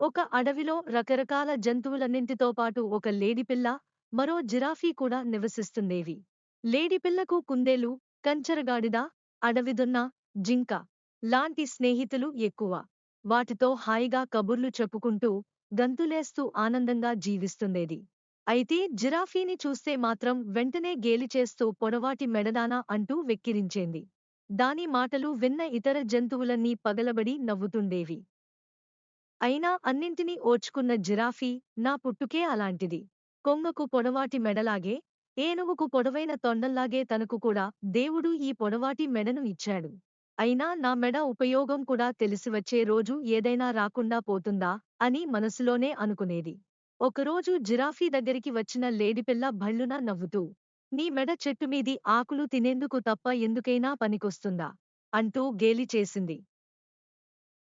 ఒక అడవిలో రకరకాల జంతువులన్నింటితో పాటు ఒక లేడిపిల్ల మరో జిరాఫీ కూడా నివసిస్తుండేవి. లేడిపిల్లకు కుందేలు కంచరగాడిద అడవిదున్న జింక లాంటి స్నేహితులు ఎక్కువ. వాటితో హాయిగా కబుర్లు చెప్పుకుంటూ గంతులేస్తూ ఆనందంగా జీవిస్తుండేది. అయితే జిరాఫీని చూస్తే మాత్రం వెంటనే గేలిచేస్తూ పొడవాటి మెడదానా అంటూ వెక్కిరించేంది. దాని మాటలు విన్న ఇతర జంతువులన్నీ పగలబడి నవ్వుతుండేవి. అయినా అన్నింటినీ ఓర్చుకున్న జిరాఫీ నా పుట్టుకే అలాంటిది. కొంగకు పొడవాటి మెడలాగే ఏనుగుకు పొడవైన తొండల్లాగే తనకు కూడా దేవుడు ఈ పొడవాటి మెడను ఇచ్చాడు. అయినా నా మెడ ఉపయోగం కూడా తెలిసివచ్చే రోజు ఏదైనా రాకుండా పోతుందా అని మనసులోనే అనుకునేది. ఒకరోజు జిరాఫీ దగ్గరికి వచ్చిన లేడిపిల్ల భళ్ళున నవ్వుతూ నీ మెడ చెట్టుమీది ఆకులు తినేందుకు తప్ప ఎందుకైనా పనికొస్తుందా? అంటూ గేలి చేసింది.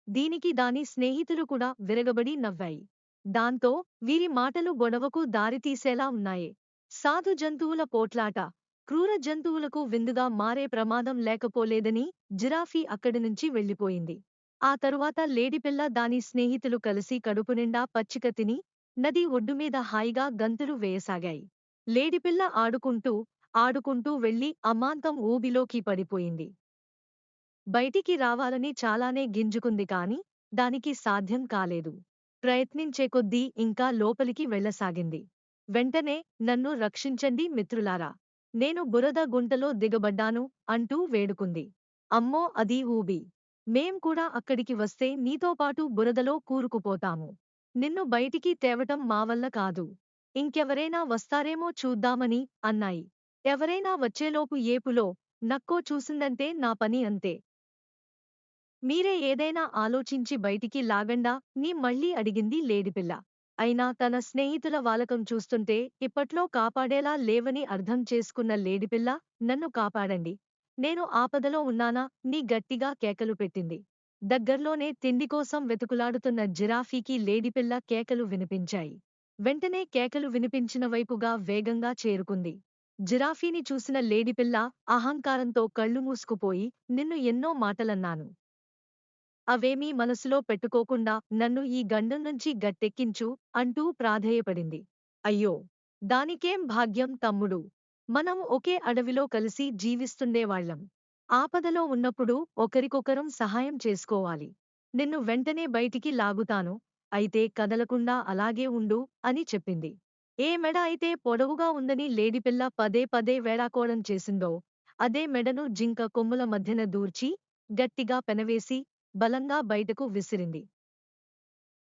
దీనికి దాని స్నేహితులు కూడా విరగబడి నవ్వాయి. దాంతో వీరి మాటలు గొడవకు దారితీసేలా ఉన్నాయి. సాధు జంతువుల పోట్లాట క్రూర జంతువులకు విందుగా మారే ప్రమాదం లేకపోలేదని జిరాఫీ అక్కడి నుంచి వెళ్ళిపోయింది. ఆ తరువాత లేడిపిల్ల దాని స్నేహితులు కలిసి కడుపునిండా పచ్చిక తిని నది ఒడ్డుమీద హాయిగా గంతులు వేయసాగాయి. లేడిపిల్ల ఆడుకుంటూ ఆడుకుంటూ వెళ్ళి అమాంతం ఊబిలోకి పడిపోయింది. బయటికి రావాలని చాలానే గింజుకుంది కాని దానికి సాధ్యం కాలేదు. ప్రయత్నించే కొద్దీ ఇంకా లోపలికి వెళ్ళసాగింది. వెంటనే నన్ను రక్షించండి మిత్రులారా. నేను బురద గుంటలో దిగబడ్డాను అంటూ వేడుకుంది. అమ్మో అది ఊబి. మేం కూడా అక్కడికి వస్తే నీతో పాటు బురదలో కూరుకుపోతాము. నిన్ను బయటికి తేవటం మావల్ల కాదు. ఇంకెవరైనా వస్తారేమో చూద్దామని అన్నాయి. ఎవరైనా వచ్చేలోపు ఏపులో నక్కో చూసిందంటే నా పని అంతే. మీరే ఏదైనా ఆలోచించి బయటికి లాగండా నీ మళ్ళీ అడిగింది లేడిపిల్ల అయినా తన స్నేహితుల వాలకం చూస్తుంటే ఇప్పట్లో కాపాడేలా లేవని అర్థం చేసుకున్న లేడిపిల్ల నన్ను కాపాడండి. నేను ఆపదలో ఉన్నానా? నీ గట్టిగా కేకలు పెట్టింది. దగ్గర్లోనే తిండికోసం వెతుకులాడుతున్న జిరాఫీకి లేడిపిల్ల కేకలు వినిపించాయి. వెంటనే కేకలు వినిపించిన వైపుగా వేగంగా చేరుకుంది. జిరాఫీని చూసిన లేడిపిల్ల అహంకారంతో కళ్ళు మూసుకుపోయి నిన్ను ఎన్నో మాటలన్నాను. అవేమీ మనసులో పెట్టుకోకుండా నన్ను ఈ గండం నుంచి గట్టెక్కించు అంటూ ప్రాధేయపడింది. అయ్యో! దానికేం భాగ్యం తమ్ముడు? మనం ఒకే అడవిలో కలిసి జీవిస్తుండేవాళ్ళం ఆపదలో ఉన్నప్పుడు ఒకరికొకరం సహాయం చేసుకోవాలి. నిన్ను వెంటనే బయటికి లాగుతాను. అయితే కదలకుండా అలాగే ఉండు అని చెప్పింది. ఏ మెడ అయితే పొడవుగా ఉందని లేడిపిల్ల పదే పదే వేళాకోళం చేసిందో అదే మెడను జింక కొమ్ముల మధ్యన దూర్చి గట్టిగా పెనవేసి బలంగా బయటకు విసిరింది.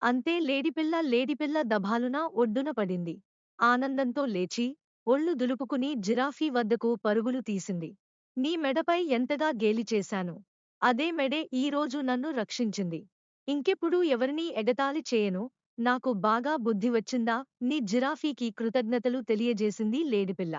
అంతే లేడిపిల్ల లేడిపిల్ల దభాలున ఒడ్డున పడింది. ఆనందంతో లేచి ఒళ్ళు దులుపుకుని జిరాఫీ వద్దకు పరుగులు తీసింది. నీ మెడపై ఎంతగా గేలి చేశాను. అదే మెడే ఈరోజు నన్ను రక్షించింది. ఇంకెప్పుడు ఎవరినీ ఎగతాళి చేయను. నాకు బాగా బుద్ధి వచ్చిందా? నీ జిరాఫీకి కృతజ్ఞతలు తెలియజేసింది లేడిపిల్ల